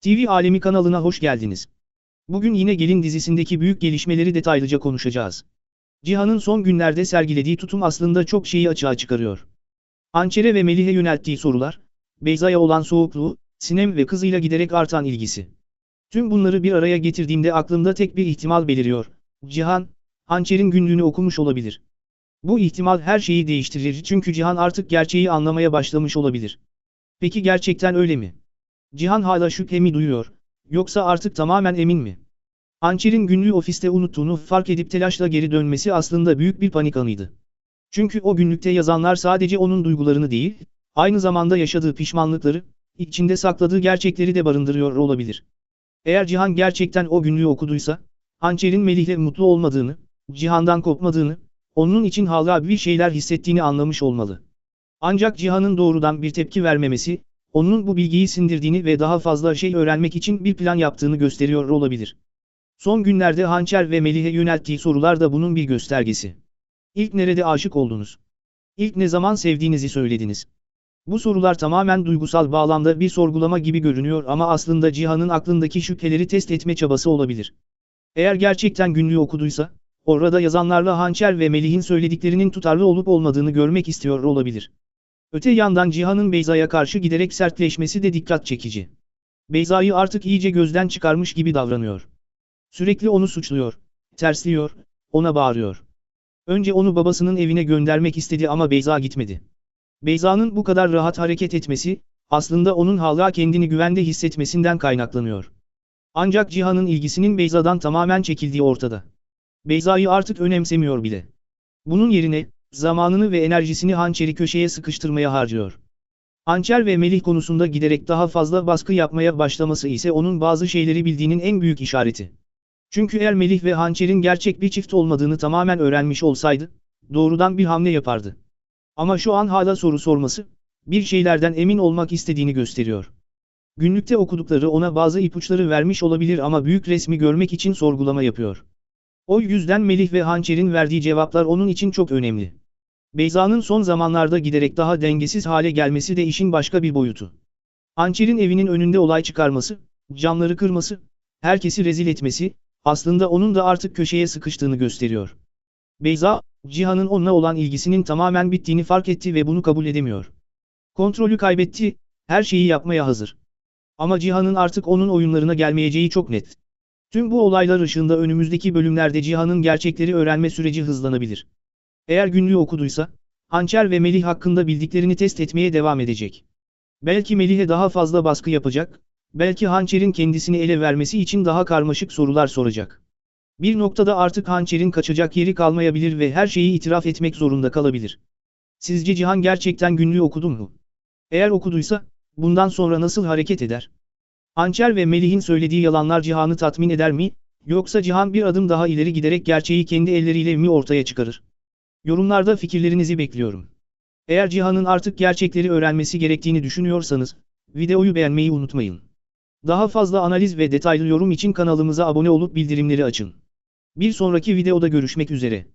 TV Alemi kanalına hoş geldiniz. Bugün yine Gelin dizisindeki büyük gelişmeleri detaylıca konuşacağız. Cihan'ın son günlerde sergilediği tutum aslında çok şeyi açığa çıkarıyor. Hançer'e ve Melih'e yönelttiği sorular, Beyza'ya olan soğukluğu, Sinem ve kızıyla giderek artan ilgisi. Tüm bunları bir araya getirdiğimde aklımda tek bir ihtimal beliriyor. Cihan, Hançer'in günlüğünü okumuş olabilir. Bu ihtimal her şeyi değiştirir çünkü Cihan artık gerçeği anlamaya başlamış olabilir. Peki gerçekten öyle mi? Cihan hala şüphe mi duyuyor, yoksa artık tamamen emin mi? Hançer'in günlüğü ofiste unuttuğunu fark edip telaşla geri dönmesi aslında büyük bir panik anıydı. Çünkü o günlükte yazanlar sadece onun duygularını değil, aynı zamanda yaşadığı pişmanlıkları, içinde sakladığı gerçekleri de barındırıyor olabilir. Eğer Cihan gerçekten o günlüğü okuduysa, Hançer'in Melih'le mutlu olmadığını, Cihan'dan kopmadığını, onun için hala bir şeyler hissettiğini anlamış olmalı. Ancak Cihan'ın doğrudan bir tepki vermemesi, onun bu bilgiyi sindirdiğini ve daha fazla şey öğrenmek için bir plan yaptığını gösteriyor olabilir. Son günlerde Hançer ve Melih'e yönelttiği sorular da bunun bir göstergesi. İlk nerede aşık oldunuz? İlk ne zaman sevdiğinizi söylediniz? Bu sorular tamamen duygusal bağlamda bir sorgulama gibi görünüyor ama aslında Cihan'ın aklındaki şüpheleri test etme çabası olabilir. Eğer gerçekten günlüğü okuduysa, orada yazanlarla Hançer ve Melih'in söylediklerinin tutarlı olup olmadığını görmek istiyor olabilir. Öte yandan Cihan'ın Beyza'ya karşı giderek sertleşmesi de dikkat çekici. Beyza'yı artık iyice gözden çıkarmış gibi davranıyor. Sürekli onu suçluyor, tersliyor, ona bağırıyor. Önce onu babasının evine göndermek istedi ama Beyza gitmedi. Beyza'nın bu kadar rahat hareket etmesi, aslında onun hala kendini güvende hissetmesinden kaynaklanıyor. Ancak Cihan'ın ilgisinin Beyza'dan tamamen çekildiği ortada. Beyza'yı artık önemsemiyor bile. Bunun yerine, zamanını ve enerjisini hançeri köşeye sıkıştırmaya harcıyor. Hançer ve Melih konusunda giderek daha fazla baskı yapmaya başlaması ise onun bazı şeyleri bildiğinin en büyük işareti. Çünkü eğer Melih ve Hançer'in gerçek bir çift olmadığını tamamen öğrenmiş olsaydı, doğrudan bir hamle yapardı. Ama şu an hala soru sorması, bir şeylerden emin olmak istediğini gösteriyor. Günlükte okudukları ona bazı ipuçları vermiş olabilir ama büyük resmi görmek için sorgulama yapıyor. O yüzden Melih ve Hançer'in verdiği cevaplar onun için çok önemli. Beyza'nın son zamanlarda giderek daha dengesiz hale gelmesi de işin başka bir boyutu. Hançer'in evinin önünde olay çıkarması, camları kırması, herkesi rezil etmesi, aslında onun da artık köşeye sıkıştığını gösteriyor. Beyza, Cihan'ın onunla olan ilgisinin tamamen bittiğini fark etti ve bunu kabul edemiyor. Kontrolü kaybetti, her şeyi yapmaya hazır. Ama Cihan'ın artık onun oyunlarına gelmeyeceği çok net. Tüm bu olaylar ışığında önümüzdeki bölümlerde Cihan'ın gerçekleri öğrenme süreci hızlanabilir. Eğer günlüğü okuduysa, Hançer ve Melih hakkında bildiklerini test etmeye devam edecek. Belki Melih'e daha fazla baskı yapacak, belki Hançer'in kendisini ele vermesi için daha karmaşık sorular soracak. Bir noktada artık Hançer'in kaçacak yeri kalmayabilir ve her şeyi itiraf etmek zorunda kalabilir. Sizce Cihan gerçekten günlüğü okudu mu? Eğer okuduysa, bundan sonra nasıl hareket eder? Hançer ve Melih'in söylediği yalanlar Cihan'ı tatmin eder mi, yoksa Cihan bir adım daha ileri giderek gerçeği kendi elleriyle mi ortaya çıkarır? Yorumlarda fikirlerinizi bekliyorum. Eğer Cihan'ın artık gerçekleri öğrenmesi gerektiğini düşünüyorsanız, videoyu beğenmeyi unutmayın. Daha fazla analiz ve detaylı yorum için kanalımıza abone olup bildirimleri açın. Bir sonraki videoda görüşmek üzere.